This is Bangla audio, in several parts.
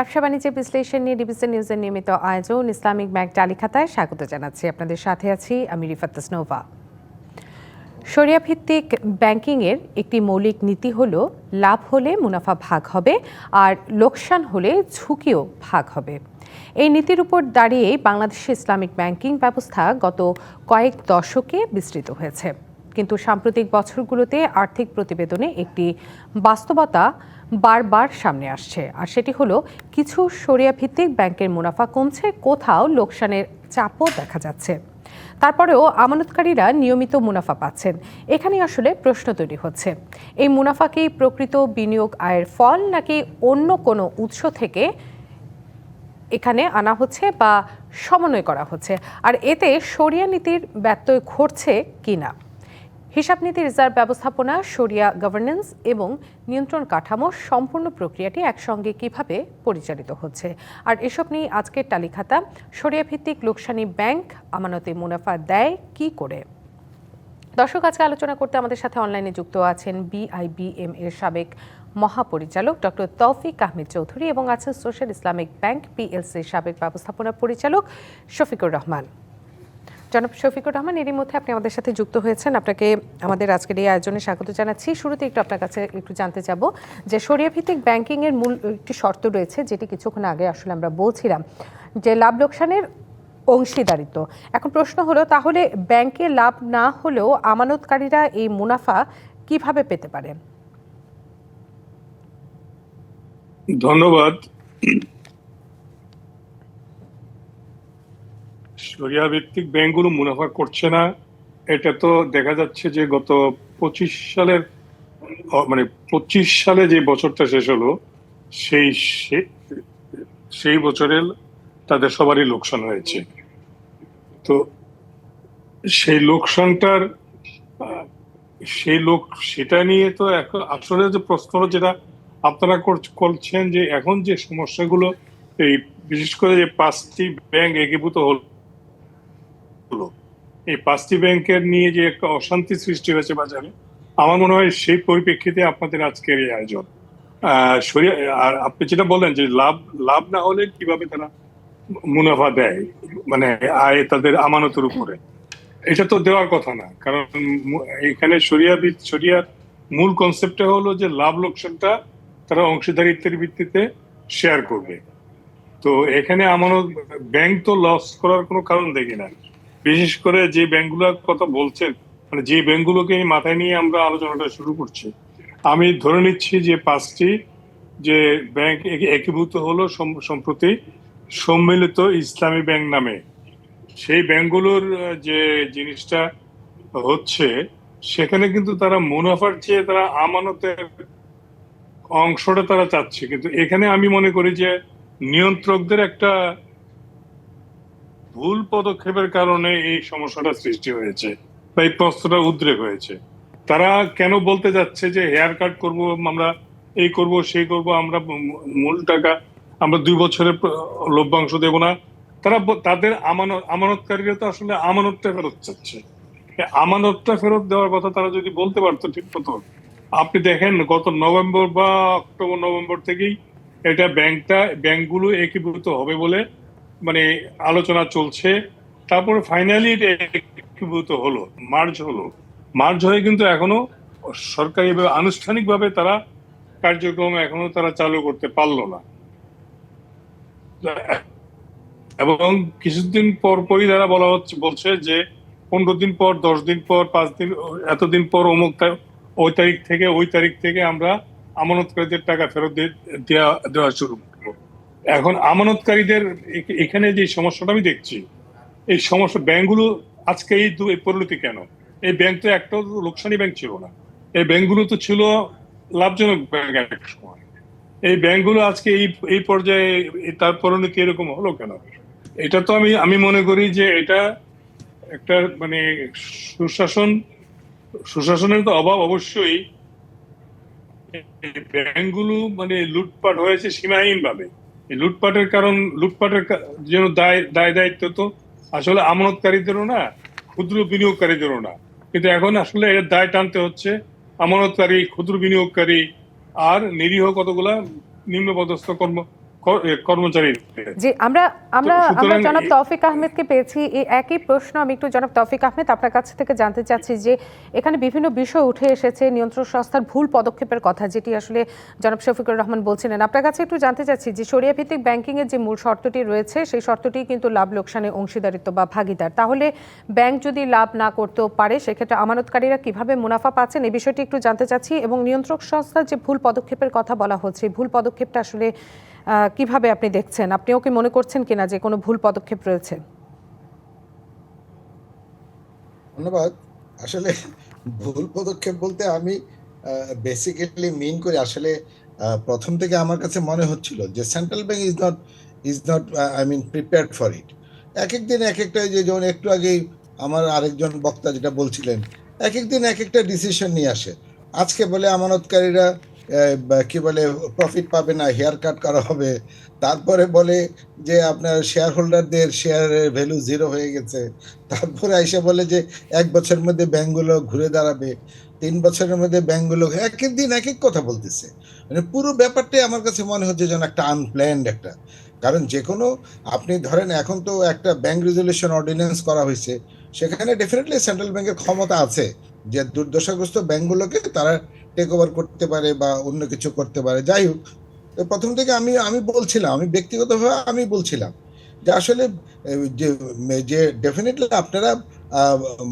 ব্যবসা বাণিজ্যের বিশ্লেষণ নিয়ে ডিবিসি নিউজের নিয়মিত আয়োজন। ইসলামিক ব্যাংক টালিখাতায় স্বাগত জানাচ্ছি। আপনাদের সাথে আছি আমি রিফাত তাসনোভা শরিয়া ভিত্তিক ব্যাংকিংয়ের একটি মৌলিক নীতি হল, লাভ হলে মুনাফা ভাগ হবে আর লোকসান হলে ঝুঁকিও ভাগ হবে। এই নীতির উপর দাঁড়িয়ে বাংলাদেশের ইসলামিক ব্যাংকিং ব্যবস্থা গত কয়েক দশকে বিস্তৃত হয়েছে। কিন্তু সাম্প্রতিক বছরগুলোতে আর্থিক প্রতিবেদনে একটি বাস্তবতা বারবার সামনে আসছে। আর সেটি হলো, কিছু সরিয়া ভিত্তিক ব্যাংকের মুনাফা কমছে, কোথাও লোকসানের চাপও দেখা যাচ্ছে। তারপরেও আমানতকারীরা নিয়মিত মুনাফা পাচ্ছেন। এখানে আসলে প্রশ্ন তৈরি হচ্ছে। এই মুনাফা কি প্রকৃত বিনিয়োগ আয়ের ফল, নাকি অন্য কোনো উৎস থেকে এখানে আনা হচ্ছে বা সমন্বয় করা হচ্ছে? আর এতে সরিয়া নীতির ব্যত্যয় ঘটছে কিনা? হিসাব নীতি রিজার্ভ ব্যবস্থাপনা সরিয়া গভর্নেন্স এবং নিয়ন্ত্রণ কাঠামো সম্পূর্ণ প্রক্রিয়াটি একসঙ্গে কীভাবে পরিচালিত হচ্ছে? আর এসব নিয়ে আজকের তালিখাতা সরিয়া ভিত্তিক লোকসানি ব্যাংক আমানতে মুনাফা দেয় কি করে? দর্শক, আজকে আলোচনা করতে আমাদের সাথে অনলাইনে যুক্ত আছেন বিআইবিএম এর সাবেক মহাপরিচালক ডক্টর তৌফিক আহমেদ চৌধুরী এবং আছেন সোশ্যাল ইসলামিক ব্যাংক পিএলসির সাবেক ব্যবস্থাপনা পরিচালক শফিকুর রহমান। জনাব শফিকুর রহমান, এরই মধ্যে আপনি আমাদের সাথে যুক্ত হয়েছেন। আপনাকে আমাদের আজকের এই আয়োজনে স্বাগত জানাচ্ছি। শুরুতে একটু আপনার কাছে একটু জানতে চাবো যে সরিয়া ভিত্তিক ব্যাংকিং এর মূল একটি শর্ত রয়েছে, যেটি কিছুক্ষণ আগে আসলে আমরা বলছিলাম, যে লাভ লোকসানের অংশীদারিত্ব। এখন প্রশ্ন হলো, তাহলে ব্যাংকে লাভ না হলেও আমানতকারীরা এই মুনাফা কীভাবে পেতে পারেন ধন্যবাদ। সরিয়া ভিত্তিক ব্যাংকগুলো মুনাফা করছে না। এটা তো দেখা যাচ্ছে যে গত পঁচিশ সালের মানে পঁচিশ সালে যে বছরটা শেষ হলো, সেই সেই বছরের তাদের সবারই লোকসান হয়েছে। তো সেই লোকসানটার, সেই লোক, সেটা নিয়ে তো এখন আসলে যে প্রশ্ন যেটা আপনারা কর- করছেন যে এখন যে সমস্যাগুলো, এই বিশেষ করে যে পাঁচটি ব্যাংক একীভূত হলো এই পাঁচটি ব্যাংকের নিয়ে যে একটা অশান্তি সৃষ্টি হয়েছে বাজারে, আমার মনে হয় সেই পরিপ্রেক্ষিতে আপনাদের আজকের এই আয়োজন। আর আপনি যেটা বললেন যে লাভ লাভ না হলে কীভাবে তারা মুনাফা দেয় মানে আয় তাদের আমানতের উপরে, এটা তো দেওয়ার কথা না। কারণ এখানে সরিয়া সরিয়ার মূল কনসেপ্টটা হলো যে লাভ লোকসানটা তারা অংশীদারিত্বের ভিত্তিতে শেয়ার করবে। তো এখানে আমানত, ব্যাংক তো লস করার কোনো কারণ দেখি না। বিশেষ করে যে ব্যাংকগুলোর কথা বলছেন মানে যে ব্যাংকগুলোকে মাথায় নিয়ে আমরা আলোচনাটা শুরু করছি, আমি ধরে নিচ্ছি যে পাঁচটি, যে ব্যাংক একীভূত হলো সম্প্রতি সম্মিলিত ইসলামী ব্যাংক নামে। সেই ব্যাংকগুলোর যে জিনিসটা হচ্ছে, সেখানে কিন্তু তারা মুনাফার চেয়ে তারা আমানতের অংশটা তারা চাচ্ছে। কিন্তু এখানে আমি মনে করি যে নিয়ন্ত্রকদের একটা ভুল পদক্ষেপের কারণে এই সমস্যাটা সৃষ্টি হয়েছে বা এই প্রশ্নটা উদ্রেক হয়েছে। তারা কেন বলতে যাচ্ছে যে হেয়ার কাট করব আমরা, এই করব, সেই করব, আমরা মূল টাকা, আমরা দুই বছরের লভ্যাংশ দেব না। তারা তাদের আমানত, আমানতকারীরা তো আসলে আমানতটা ফেরত চাচ্ছে। আমানতটা ফেরত দেওয়ার কথা তারা যদি বলতে পারতো ঠিক মতো। আপনি দেখেন গত নভেম্বর বা অক্টোবর, নভেম্বর থেকেই এটা ব্যাংকটা, ব্যাংকগুলো একীভূত হবে বলে মানে আলোচনা চলছে। তারপরে ফাইনালি এটা একীভূত হলো মার্চ হলো। মার্চ হয়ে কিন্তু এখনও সরকারিভাবে আনুষ্ঠানিকভাবে তারা কার্যক্রম এখনও তারা চালু করতে পারল না। এবং কিছুদিন পর পরই তারা বলা হচ্ছে, বলছে যে পনেরো দিন পর, দশ দিন পর, পাঁচ দিন, এতদিন পর অমুক ওই তারিখ থেকে, ওই তারিখ থেকে আমরা আমানতকারীদের টাকা ফেরত দেওয়া দেওয়া শুরু। এখন আমানতকারীদের এখানে যে সমস্যাটা আমি দেখছি, এই সমস্যা ব্যাংকগুলো আজকে এই দু- পরিণতি কেন? এই ব্যাংক তো একটা লোকসানি ব্যাংক ছিল না। এই ব্যাংকগুলো তো ছিল লাভজনক ব্যাংক এক সময়। এই ব্যাংকগুলো আজকে এই এই পর্যায়ে তার পরিণতি এরকম হলো কেন? এটা তো আমি আমি মনে করি যে এটা একটা মানে সুশাসন, সুশাসনের তো অভাব অবশ্যই। ব্যাংকগুলো মানে লুটপাট হয়েছে সীমাহীন ভাবে লুটপাটের কারণ, লুটপাটের যেন দায় দায় দায়িত্ব তো আসলে আমানতকারীদেরও না, ক্ষুদ্র বিনিয়োগকারীদেরও না। কিন্তু এখন আসলে এর দায় টানতে হচ্ছে আমানতকারী, ক্ষুদ্র বিনিয়োগকারী আর নিরীহ কতগুলা নিম্নপদস্থ কর্ম কর- এ, কর্মচারীদের জি আমরা আমরা আমরা জনাব তৌফিক আহমেদকে পেয়েছি। এই একই প্রশ্ন আমি একটু জনাব তৌফিক আহমেদ আপনার কাছ থেকে জানতে চাচ্ছি যে এখানে বিভিন্ন বিষয় উঠে এসেছে নিয়ন্ত্রণ সংস্থার ভুল পদক্ষেপের কথা যেটি আসলে জনাব শফিকুর রহমান বলছিলেন। আপনার কাছে একটু জানতে চাচ্ছি যে সরিয়া ভিত্তিক ব্যাংকিং এর যে মূল শর্তটি রয়েছে সেই শর্তটি কিন্তু লাভ লোকসানে অংশীদারিত্ব বা ভাগিদার। তাহলে ব্যাংক যদি লাভ না করতেও পারে সেক্ষেত্রে আমানতকারীরা কীভাবে মুনাফা পাচ্ছেন? এই বিষয়টি একটু জানতে চাচ্ছি এবং নিয়ন্ত্রক সংস্থার যে ভুল পদক্ষেপের কথা বলা হচ্ছে ভুল পদক্ষেপটা আসলে কীভাবে আপনি দেখছেন? আপনিও কি মনে করছেন কিনা যে কোনো ভুল পদক্ষেপ রয়েছে? ধন্যবাদ। আসলে ভুল পদক্ষেপ বলতে আমি বেসিক্যালি মিন করি। আসলে প্রথম থেকে আমার কাছে মনে হচ্ছিল যে central bank is not is not I mean prepared for it এক এক দিন এক একটা যে যেমন একটু আগেই আমার আরেকজন বক্তা যেটা বলছিলেন এক এক দিন এক একটা ডিসিশন নিয়ে আসে। আজকে বলে আমানতকারীরা কি বলে প্রফিট পাবে না হেয়ার কাট করা হবে। তারপরে বলে যে, আপনার শেয়ার হোল্ডারদের শেয়ারের ভ্যালু জিরো হয়ে গেছে। তারপরে এসে বলে যে, এক বছরের মধ্যে ব্যাংকগুলো ঘুরে দাঁড়াবে। তিন বছরের মধ্যে ব্যাংকগুলো এক এক দিন এক এক কথা বলতেছে। মানে পুরো ব্যাপারটাই আমার কাছে মনে হচ্ছে যেন একটা আনপ্ল্যান্ড একটা। কারণ যে কোনো, আপনি ধরেন এখন তো একটা ব্যাংক রেজলিউশন অর্ডিন্যান্স করা হয়েছে। সেখানে ডেফিনেটলি সেন্ট্রাল ব্যাংকের ক্ষমতা আছে। যে দুর্দশাগ্রস্ত ব্যাংকগুলোকে তারা টেক ওভার করতে পারে বা অন্য কিছু করতে পারে, যাই হোক প্রথম থেকে আমি আমি বলছিলাম, আমি ব্যক্তিগতভাবে আমি বলছিলাম যে আসলে যে ডেফিনেটলি আপনারা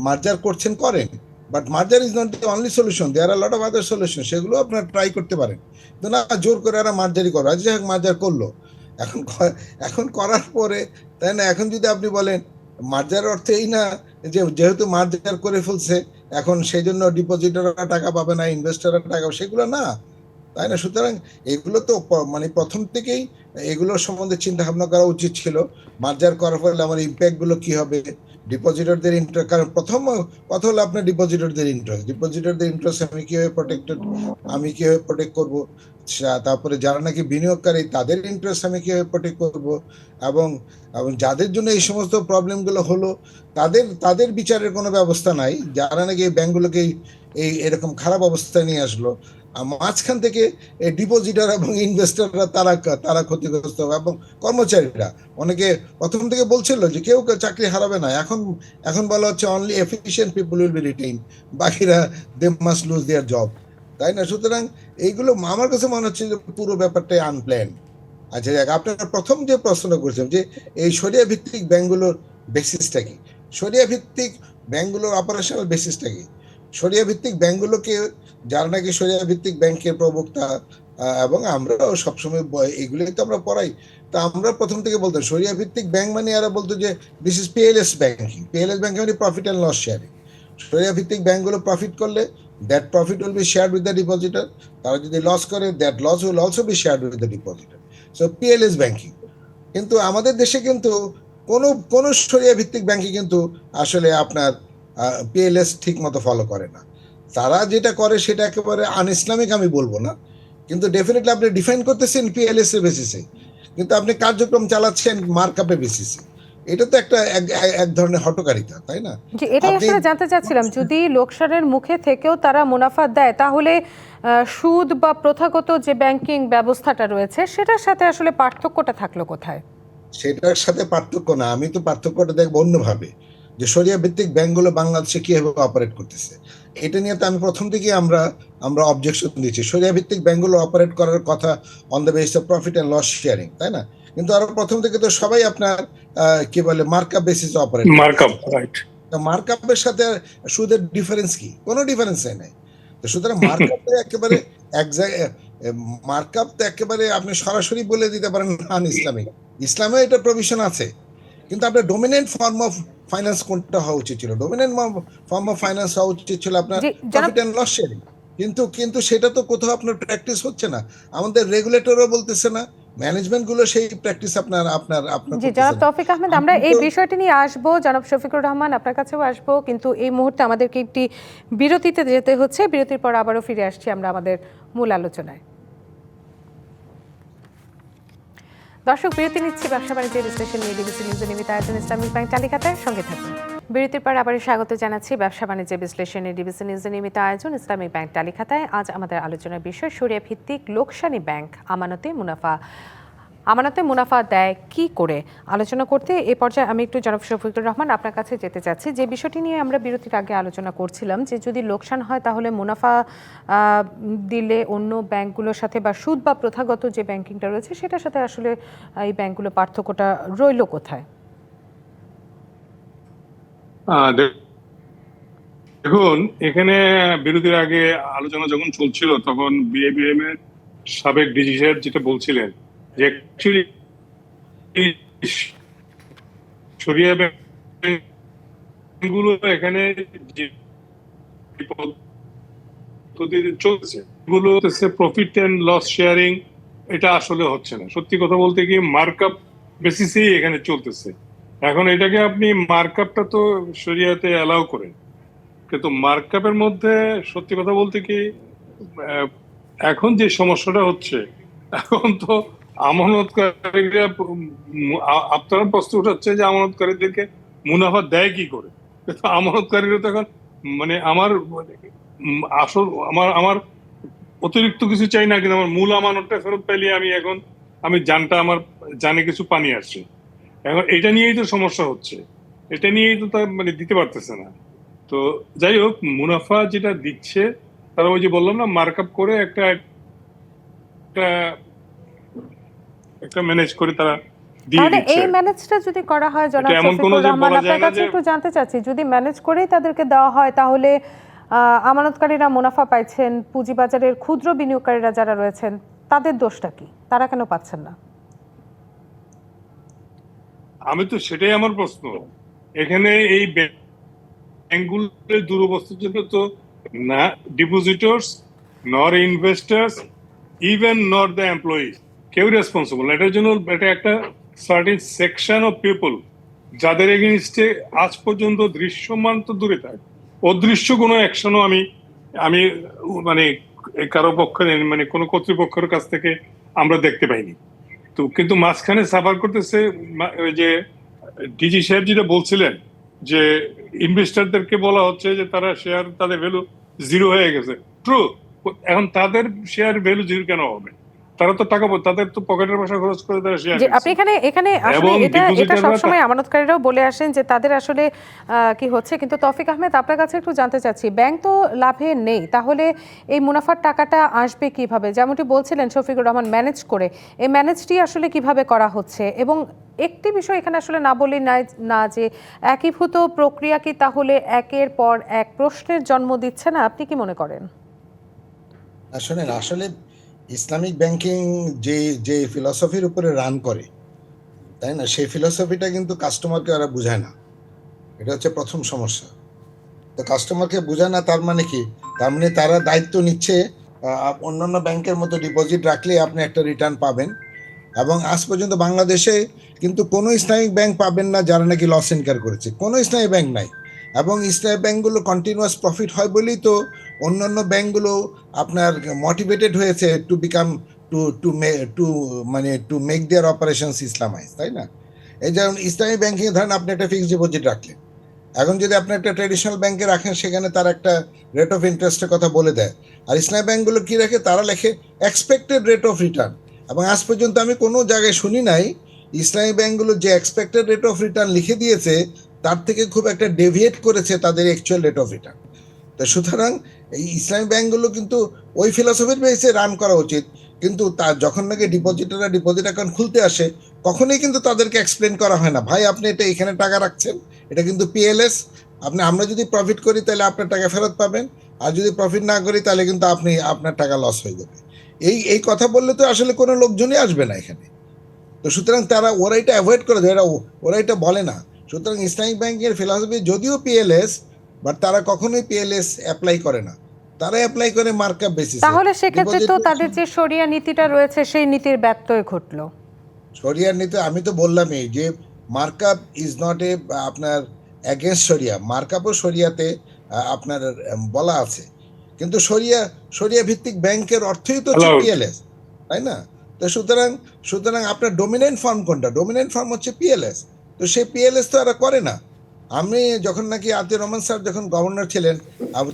মার্জার করছেন, করেন but merger is not the only solution there are lot of other solution সেগুলো আপনারা ট্রাই করতে পারেন তো না, জোর করে এরা মার্জারি করো আজ যাই হোক, মার্জার করল, এখন এখন করার পরে, তাই না, এখন যদি আপনি বলেন, মার্জার অর্থ এই না, যে, যেহেতু মার্জার করে ফেলছে এখন সেই জন্য ডিপোজিটররা টাকা পাবে না ইনভেস্টররা টাকা সেগুলো না। তাই না? সুতরাং এগুলো তো মানে প্রথম থেকেই এগুলোর সম্বন্ধে চিন্তা ভাবনা করা উচিত ছিল। মার্জার করার ফলে আমার ইম্প্যাক্টগুলো কি হবে? ডিপোজিটরদের ইন্টারেস্ট কারণ প্রথম কথা হলো আপনার ডিপোজিটরদের ইন্টারেস্ট ডিপোজিটরদের ইন্টারেস্ট আমি কীভাবে প্রোটেক্টেড আমি কীভাবে প্রোটেক্ট করব? তারপরে যারা নাকি বিনিয়োগকারী, তাদের ইন্টারেস্ট আমি কীভাবে প্রোটেক্ট করব? এবং এবং যাদের জন্য এই সমস্ত প্রবলেমগুলো হলো, তাদের তাদের বিচারের কোনো ব্যবস্থা নাই। যারা নাকি এই ব্যাংকগুলোকে এই- এরকম খারাপ অবস্থায় নিয়ে আসলো মাঝখান থেকে ডিপোজিটার এবং ইনভেস্টাররা তারা তারা ক্ষতিগ্রস্ত হবে। এবং কর্মচারীরা, অনেকে প্রথম থেকে বলছিল যে কেউ চাকরি হারাবে না। এখন এখন বলা হচ্ছে only efficient people will be retain বাকিরা they must lose their job তাই না? সুতরাং এইগুলো আমার কাছে মনে হচ্ছে যে পুরো ব্যাপারটাই আনপ্ল্যান আচ্ছা দেখ আপনারা প্রথম যে প্রশ্ন করেছেন যে এই সরিয়া ভিত্তিক ব্যাংকগুলোর বেসিসটা কি? সরিয়া ভিত্তিক ব্যাংকগুলোর অপারেশনাল বেসিসটা কি? সরিয়া ভিত্তিক ব্যাংকগুলোকে, যারা নাকি সরিয়া ভিত্তিক ব্যাংকের প্রবক্তা এবং আমরাও সবসময় এগুলোই তো আমরা পড়াই। তা আমরা প্রথম থেকে বলতাম সরিয়া ভিত্তিক ব্যাংক মানে এরা বলতো যে this is PLS banking PLS bank মানে প্রফিট অ্যান্ড লস শেয়ারিং সরিয়া ভিত্তিক ব্যাংকগুলো প্রফিট করলে that profit will be share with the depositor তারা যদি লস করে that loss will also be share with the depositor so PLS banking কিন্তু আমাদের দেশে কিন্তু কোনো কোনো সরিয়া ভিত্তিক ব্যাংকে কিন্তু আসলে আপনার পিএলএস ঠিক মতো ফলো করে না। তারা যেটা করে সেটা একেবারে আন ইসলামিক আমি বলব না। কিন্তু ডেফিনেটলি আপনি ডিফাইন করতেছেন পিএলএস এর বেসিসে কিন্তু আপনি কার্যক্রম চালাচ্ছেন মার্কআপের বেসিসে এটা তো একটা এক- ধরনের হটকারিতা তাই না? যে এটাই আসলে জানতে চাচ্ছিলাম যদি লোকসানের মুখে থেকেও তারা মুনাফা দেয় তাহলে সুদ বা প্রথাগত যে ব্যাংকিং ব্যবস্থাটা রয়েছে সেটার সাথে আসলে পার্থক্যটা থাকল কোথায়? সেটার সাথে পার্থক্য না। আমি তো পার্থক্যটা দেখব অন্যভাবে। যে সরিয়া ভিত্তিক ব্যাংকগুলো বাংলাদেশে কীভাবে অপারেট করতেছে। এটা নিয়ে তো আমি প্রথম থেকেই আমরা আমরা অবজেকশন দিচ্ছি। সরিয়া ভিত্তিক ব্যাংকগুলো অপারেট করার কথা on the base of profit and loss sharing তাই না? কিন্তু আরও প্রথম থেকে তো সবাই আপনার কি বলে markup basis operate markup right মার্কআপের সাথে সুদের ডিফারেন্স কি? কোনো ডিফারেন্স নাই। তো সুতরাং মার্কআপে একেবারে এক জায়গায় মার্কআপ তো একেবারে আপনি সরাসরি বলে দিতে পারেন আন ইসলামিক ইসলামে এটা প্রভিশন আছে। কিন্তু আপনার ডোমিনেন্ট ফর্ম অফ ফাইন্যান্স কোনটা হওয়া উচিত ছিল? ডোমিনেন্ট ফর্ম অফ ফাইন্যান্স হওয়া উচিত ছিল আপনার প্রফিট অ্যান্ড লস শেয়ারিং কিন্তু কিন্তু সেটা তো কোথাও আপনার প্র্যাকটিস হচ্ছে না। আমাদের রেগুলেটরও বলতেছে না। ম্যানেজমেন্টগুলো সেই প্র্যাকটিস আপনার আপনার আপনার জি জনাব তৌফিক আহমেদ আমরা এই বিষয়টি নিয়ে আসব। জনাব শফিকুর রহমান আপনার কাছেও আসব। কিন্তু এই মুহূর্তে আমাদেরকে একটি বিরতিতে যেতে হচ্ছে। বিরতির পর আবারও ফিরে আসছি আমরা আমাদের মূল আলোচনায়। দর্শক, বিরতি নিচ্ছি ব্যবসা বাণিজ্যের বিশ্লেষণ নিয়ে ডিবিসি নিউজ নিয়মিত আয়োজন ইসলামিক ব্যাংক তালিকাতে। সঙ্গে থাকুন। বিরতির পর আবার স্বাগত জানাচ্ছি ব্যবসা বাণিজ্য বিশ্লেষণে ডিবিসি নিউজ নিয়মিত আয়োজন ইসলামিক ব্যাংক তালিকাতায় আজ আমাদের আলোচনার বিষয় সরিয়া ভিত্তিক লোকসানি ব্যাংক আমানতে মুনাফা। আমানতে মুনাফা দেয় কি করে? আলোচনা করতে এ পর্যায়ে আমি একটু জনাব শফিকুর রহমান আপনার কাছে যেতে চাচ্ছি। যে বিষয়টি নিয়ে আমরা বিরতির আগে আলোচনা করছিলাম, যে যদি লোকসান হয় তাহলে মুনাফা দিলে অন্য ব্যাংকগুলোর সাথে বা সুদ বা প্রথাগত যে ব্যাংকিংটা রয়েছে সেটার সাথে আসলে এই ব্যাংকগুলো পার্থক্যটা রইল কোথায়? দেখুন, এখানে বিরতির আগে আলোচনা যখন চলছিল তখন বিএবিএম এর সাবেক ডিজি সাহেব যেটা বলছিলেন যে অ্যাকচুয়ালি এখানে চলছে এগুলো হচ্ছে প্রফিট এন্ড লস শেয়ারিং এটা আসলে হচ্ছে না। সত্যি কথা বলতে কি মার্কআপ বেসিসেই এখানে চলতেছে। এখন এটাকে আপনি মার্কআপটা তো শরিয়াতে অ্যালাউ করেন। কিন্তু মার্কআপের মধ্যে সত্যি কথা বলতে কি এখন যে সমস্যাটা হচ্ছে, এখন তো আমানতকারীরা আপনারা প্রশ্ন উঠাচ্ছে যে আমানতকারীদেরকে মুনাফা দেয় কি করে? আমানতকারীরা তো এখন মানে আমার আসল আমার আমার অতিরিক্ত কিছু চাই না, কিন্তু আমার মূল আমানতটা ফেরত পেলে আমি এখন, আমি জানটা আমার জানে কিছু পানি আসছে। এখন এটা নিয়েই তো সমস্যা হচ্ছে। এটা নিয়েই তো তার মানে দিতে পারতেছে না। তো যাই হোক, মুনাফা যেটা দিচ্ছে, তারা ওই যে বললাম না মার্কআপ করে একটা একটা একটা ম্যানেজ করে তারা তাহলে এই ম্যানেজটা যদি করা হয় জনাব শফিকুর রহমান আপনার কাছে একটু জানতে চাচ্ছি যদি ম্যানেজ করেই তাদেরকে দেওয়া হয় তাহলে আমানতকারীরা মুনাফা পাইছেন পুঁজিবাজারের ক্ষুদ্র বিনিয়োগকারীরা যারা রয়েছেন তাদের দোষটা কি? তারা কেন পাচ্ছেন না? আমি তো সেটাই আমার প্রশ্ন। এখানে এই ব্যাংকগুলোর দুরবস্থার জন্য তো না depositors nor investors even not the employees কেউ রেসপন্সিবল এটার জন্য এটা একটা সার্টিন সেকশন অফ পিপল যাদের এগেনস্টে আজ পর্যন্ত দৃশ্যমান তো দূরে থাক। অদৃশ্য কোনো অ্যাকশনও আমি আমি মানে কারও পক্ষে মানে কোনো কর্তৃপক্ষের কাছ থেকে আমরা দেখতে পাইনি। তো কিন্তু মাঝখানে সাফার করতেছে যে ডিজি সাহেব যেটা বলছিলেন যে ইনভেস্টারদেরকে বলা হচ্ছে যে তারা শেয়ার তাদের ভ্যালু জিরো হয়ে গেছে। ট্রু এখন তাদের শেয়ার ভ্যালু জিরো কেন হবে? তারা তো টাকা তাদের তো পকেটের পয়সা খরচ করে তারা শেয়ার আপনি এখানে এখানে আসলে এটা এটা সবসময় আমানতকারীরাও বলে আসেন যে তাদের আসলে আহ, কি হচ্ছে। কিন্তু তৌফিক আহমেদ আপনার কাছে একটু জানতে চাচ্ছি। ব্যাংক তো লাভে নেই। তাহলে এই মুনাফার টাকাটা আসবে কীভাবে? যেমনটি বলছিলেন শফিকুর রহমান ম্যানেজ করে। এই ম্যানেজটি আসলে কীভাবে করা হচ্ছে? এবং একটি বিষয় এখানে আসলে না নাই না যে একীভূত প্রক্রিয়া কি তাহলে একের পর এক প্রশ্নের জন্ম দিচ্ছে না? আপনি কি মনে করেন? না শোনেন আসলে ইসলামিক ব্যাংকিং যে যে ফিলসফির উপরে রান করে, তাই না? সেই ফিলসফিটা কিন্তু কাস্টমারকে ওরা বোঝায় না। এটা হচ্ছে প্রথম সমস্যা। তো কাস্টমারকে বোঝায় না, তার মানে কি? তার মানে তারা দায়িত্ব নিচ্ছে অন্যান্য ব্যাংকের মতো ডিপোজিট রাখলে আপনি একটা রিটার্ন পাবেন। এবং আজ পর্যন্ত বাংলাদেশে কিন্তু কোনো ইসলামিক ব্যাংক পাবেন না যারা নাকি লস ইনকার করেছে। কোনো ইসলামিক ব্যাংক নাই। এবং ইসলামিক ব্যাংকগুলো কন্টিনিউয়াস প্রফিট হয় বলেই তো অন্যান্য ব্যাংকগুলো আপনার মোটিভেটেড হয়েছে to become to to may to মানে to make their operations Islamize তাই না? এই যেমন ইসলামী ব্যাংকিং ধরেন আপনি একটা ফিক্সড ডিপোজিট রাখলেন। এখন যদি আপনি একটা ট্রেডিশনাল ব্যাংকে রাখেন, সেখানে তার একটা রেট অফ ইন্টারেস্টের কথা বলে দেয়। আর ইসলামী ব্যাংকগুলো কী রাখে? তারা লেখে এক্সপেক্টেড রেট অফ রিটার্ন এবং আজ পর্যন্ত আমি কোনো জায়গায় শুনি নাই, ইসলামী ব্যাংকগুলো যে এক্সপেক্টেড রেট অফ রিটার্ন লিখে দিয়েছে, তার থেকে খুব একটা ডেভিয়েট করেছে তাদের অ্যাকচুয়াল রেট অফ রিটার্ন তো সুতরাং এই ইসলামী ব্যাংকগুলো কিন্তু ওই ফিলসফির বেসে রান করা উচিত। কিন্তু তা যখন নাকি ডিপোজিটাররা ডিপোজিট অ্যাকাউন্ট খুলতে আসে কখনোই কিন্তু তাদেরকে এক্সপ্লেন করা হয় না। ভাই, আপনি এটা এখানে টাকা রাখছেন, এটা কিন্তু পিএলএস আপনি, আমরা যদি প্রফিট করি, তাহলে আপনার টাকা ফেরত পাবেন। আর যদি প্রফিট না করি, তাহলে কিন্তু আপনি, আপনার টাকা লস হয়ে যাবে। এই এই কথা বললে তো আসলে কোনো লোকজনই আসবে না এখানে। তো সুতরাং তারা, ওরা এটা অ্যাভয়েড করে দেয়। এরা, ওরা এটা বলে না। সুতরাং ইসলামিক ব্যাংকের ফিলসফি যদিও পিএলএস বাট তারা কখনোই পিএলএস অ্যাপ্লাই করে না। তারা অ্যাপ্লাই করে মার্কআপ বেসিস তাহলে সেক্ষেত্রে তো তাদের যে সরিয়া নীতিটা রয়েছে সেই নীতির ব্যত্যয় ঘটলো। শরিয়ার নীতি আমি তো বললামই যে মার্কআপ ইজ নট এ আপনার অ্যাগেনস্ট শরিয়া মার্কআপও শরিয়াতে আপনার বলা আছে। কিন্তু শরিয়া শরিয়া ভিত্তিক ব্যাংকের অর্থই তো. পিএলএস তাই না? তো সুতরাং সুতরাং আপনার ডোমিনেন্ট ফার্ম কোনটা? ডোমিনেন্ট ফার্ম হচ্ছে পিএলএস তো সেই পিএলএস তো এরা করে না। আমি যখন নাকি আতিউর রহমান স্যার যখন গভর্নর ছিলেন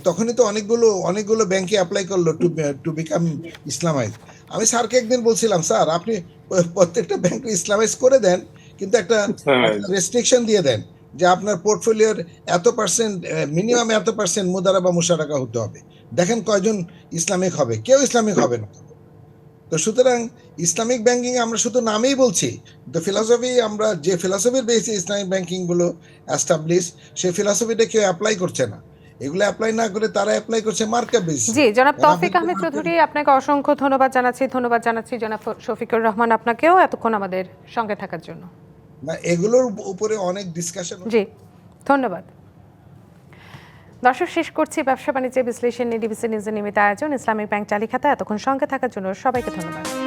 তখনই তো অনেকগুলো অনেকগুলো ব্যাংকে অ্যাপ্লাই করল টু টু বিকাম ইসলামাইজ আমি স্যারকে একদিন বলছিলাম স্যার আপনি প্রত্যেকটা ব্যাংক ইসলামাইজ করে দেন কিন্তু একটা হ্যাঁ। রেস্ট্রিকশন দিয়ে দেন যে আপনার পোর্টফোলিওর এত পার্সেন্ট মিনিমাম এত পার্সেন্ট মুদারা বা মুশারাকা হতে হবে। দেখেন কয়জন ইসলামিক হবে কেউ ইসলামিক হবে না। তো সুতরাং ইসলামিক ব্যাংকিং আমরা শুধু নামেই বলছি। দ্য ফিলসফি আমরা যে ফিলসফির বেসে ইসলামিক ব্যাংকিংগুলো অ্যাস্টাবলিশ সেই ফিলসফিটা কেউ অ্যাপ্লাই করছে না। এগুলো অ্যাপ্লাই না করে তারা অ্যাপ্লাই করছে মার্কেট বেস জি জনাব তৌফিক আহমেদ চৌধুরী আপনাকে অসংখ্য ধন্যবাদ জানাচ্ছি ধন্যবাদ জানাচ্ছি জনাব শফিকুর রহমান আপনাকেও এতক্ষণ আমাদের সঙ্গে থাকার জন্য। না এগুলোর উপরে অনেক ডিসকাশন জি ধন্যবাদ। দর্শক শেষ করছি ব্যবসা বাণিজ্যের বিশ্লেষণ নিয়ে ডিবিসি নিউজের নিয়মিত আয়োজন ইসলামিক ব্যাংক চালিখাতা এতক্ষণ সঙ্গে থাকার জন্য সবাইকে ধন্যবাদ।